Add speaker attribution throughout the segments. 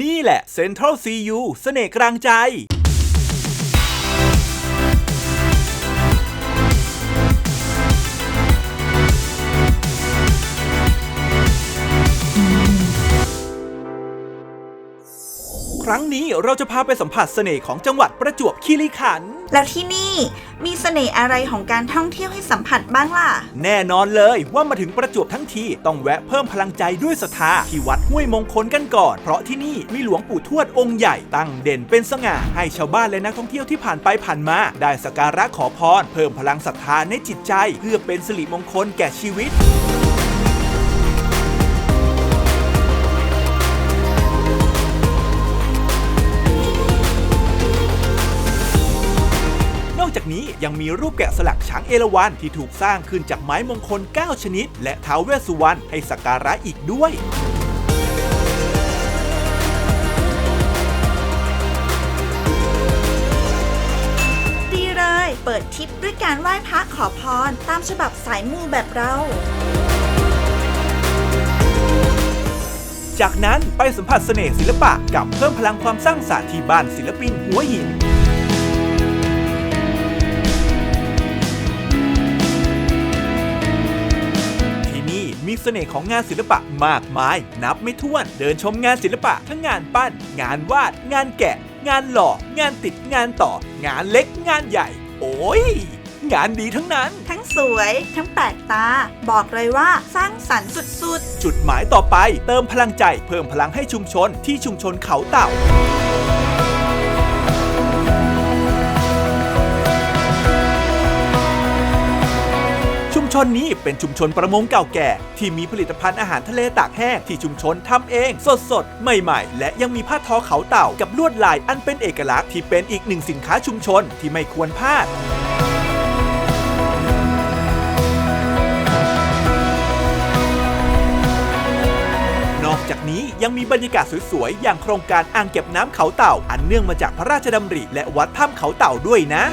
Speaker 1: นี่แหละ Central CU เสน่ห์กลางใจ ครั้งนี้เราจะพาไปสัมผัสเสน่ห์ของจังหวัดประจวบคีรีขันธ์
Speaker 2: แล้วที่นี่มีเสน่ห์อะไรของการท่องเที่ยวให้สัมผัสบ้างล่ะ
Speaker 1: แน่นอนเลยว่ามาถึงประจวบทั้งที ต้องแวะเพิ่มพลังใจด้วยศรัทธาที่วัดห้วยมงคลกันก่อน เพราะที่นี่มีหลวงปู่ทวดองค์ใหญ่ตั้งเด่นเป็นสง่าให้ชาวบ้านและนักท่องเที่ยวที่ผ่านไปผ่านมา ได้สักการะขอพร เพิ่มพลังศรัทธาในจิตใจ เพื่อเป็นสิริมงคลแก่ชีวิต ยังมีรูปแกะสลักช้างเอราวัณที่ถูกสร้างขึ้นจากไม้มงคล 9 ชนิด และท้าวเวสสุวรรณให้สักการะอีกด้วย
Speaker 2: ดีเลยเปิดทริปด้วยการไหว้พระขอพร ตามฉบับสายมูแบบเรา
Speaker 1: จากนั้นไปสัมผัสเสน่ห์ศิลปะกับเพิ่มพลังความสร้างสรรค์ที่บ้านศิลปินหัวหิน สน่ห์ของงานศิลปะมากมาย นับไม่ถ้วน เดินชมงานศิลปะทั้งงานปั้น งานวาด งานแกะ งานหล่อ งานติดงานต่อ งานเล็กงานใหญ่ โอ้ยงานดีทั้งนั้น
Speaker 2: ทั้งสวย ทั้งแปลกตา บอกเลยว่าสร้างสรรค์สุด
Speaker 1: จุดหมายต่อไป เติมพลังใจเพิ่มพลังให้ชุมชนที่ชุมชนเขาเต่า ชนนี้เป็นชุมชนประมงเก่าแก่ ที่มีผลิตภัณฑ์อาหารทะเลตากแห้งที่ชุมชนทำเอง สดสดใหม่ ๆ และยังมีผ้าทอเขาเต่ากับลวดลายอันเป็นเอกลักษณ์ที่เป็นอีกหนึ่งสินค้าชุมชนที่ไม่ควรพลาดนอกจากนี้ยังมีบรรยากาศสวยๆ อย่างโครงการอ่างเก็บน้ำเขาเต่า อันเนื่องมาจากพระราชดำริ และวัดถ้ำเขาเต่าด้วยนะ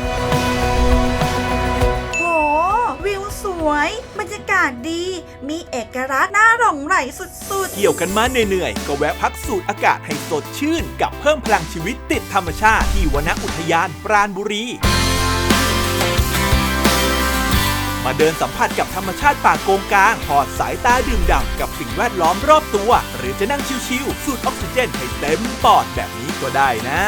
Speaker 2: วย บรรยากาศดี มีเอกลักษณ์น่าหลงไหลสุดๆ
Speaker 1: เกี่ยวกันมาเหนื่อยๆ ก็แวะพักสูดอากาศให้สดชื่น กับเพิ่มพลังชีวิตติดธรรมชาติที่วนอุทยานปราณบุรี มาเดินสัมผัสกับธรรมชาติป่าโกงกลางถอดสายตาดื่มด่ำกับสิ่งแวดล้อมรอบตัว หรือจะนั่งชิวๆสูดออกซิเจนให้เต็มปอดแบบนี้ก็ได้นะ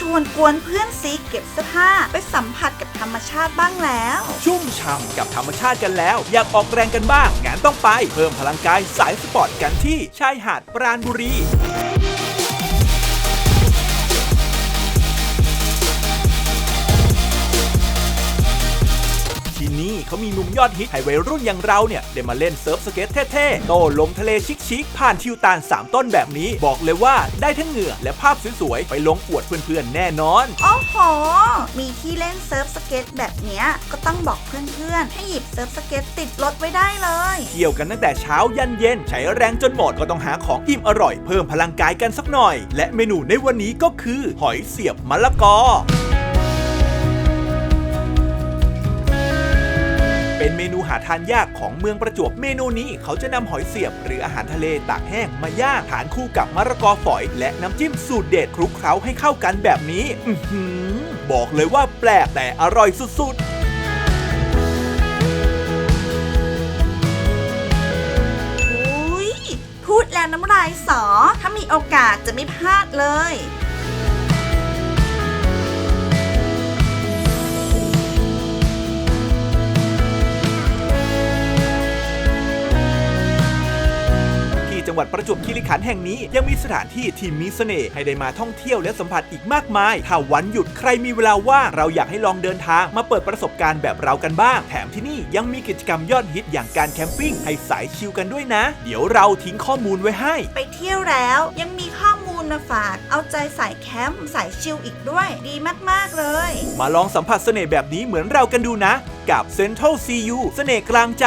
Speaker 2: ชวนกวนเพื่อนซีเก็บเสื้อผ้าไปสัมผัสกับธรรมชาติบ้างแล้ว
Speaker 1: ชุ่มฉ่ำกับธรรมชาติกันแล้ว อยากออกแรงกันบ้างงานต้องไปเพิ่มพลังกายสายสปอร์ตกันที่ชายหาดปราณบุรี เขามีมุมยอดฮิตให้วัยรุ่นอย่างเราเนี่ยได้มาเล่นเซิร์ฟสเก็ตเท่ๆ โต้ลมทะเลชิคๆ ผ่านทิวตาน3ต้นแบบนี้ บอกเลยว่าได้ทั้งเหงื่อและภาพสวยๆ ไปลงอวดเพื่อนๆ แน่นอน
Speaker 2: โอ้โห มีที่เล่นเซิร์ฟสเก็ตแบบเนี้ยก็ต้องบอกเพื่อนๆ ให้หยิบเซิร์ฟสเก็ตติดรถไว้ได้เลย
Speaker 1: เที่ยวกันตั้งแต่เช้ายันเย็นใช้แรงจนหมดก็ต้องหาของอิ่มอร่อยเพิ่มพลังกายกันสักหน่อย และเมนูในวันนี้ก็คือหอยเสียบมะละกอ เป็นเมนูหาทานยากของเมืองประจวบ เมนูนี้เขาจะนำหอยเสียบ หรืออาหารทะเลตากแห้งมาย่างทานคู่กับมะละกอฝอย และน้ำจิ้มสูตรเด็ดคลุกเคล้าให้เข้ากันแบบนี้ อืบอกเลยว่าแปลกแต่อร่อยสุดๆ
Speaker 2: อุ้ยพูดแล้วน้ำลายสอ ถ้ามีโอกาสจะไม่พลาดเลย
Speaker 1: วัดประจวบคีรีขันธ์แห่งนี้ ยังมีสถานที่ที่มีเสน่ห์ให้ได้มาท่องเที่ยวและสัมผัสอีกมากมาย ถ้าวันหยุดใครมีเวลาว่างเราอยากให้ลองเดินทางมาเปิดประสบการณ์แบบเรากันบ้าง แถมที่นี่ยังมีกิจกรรมยอดฮิตอย่างการแคมปิ้งให้สายชิลกันด้วยนะ เดี๋ยวเราทิ้งข้อมูลไว้ให้
Speaker 2: ไปเที่ยวแล้วยังมีข้อมูลมาฝาก เอาใจสายแคมป์สายชิลอีกด้วย ดีมาก ๆ เลย
Speaker 1: มาลองสัมผัสเสน่ห์แบบนี้เหมือนเรากันดูนะ กับ Central CU เสน่ห์กลางใจ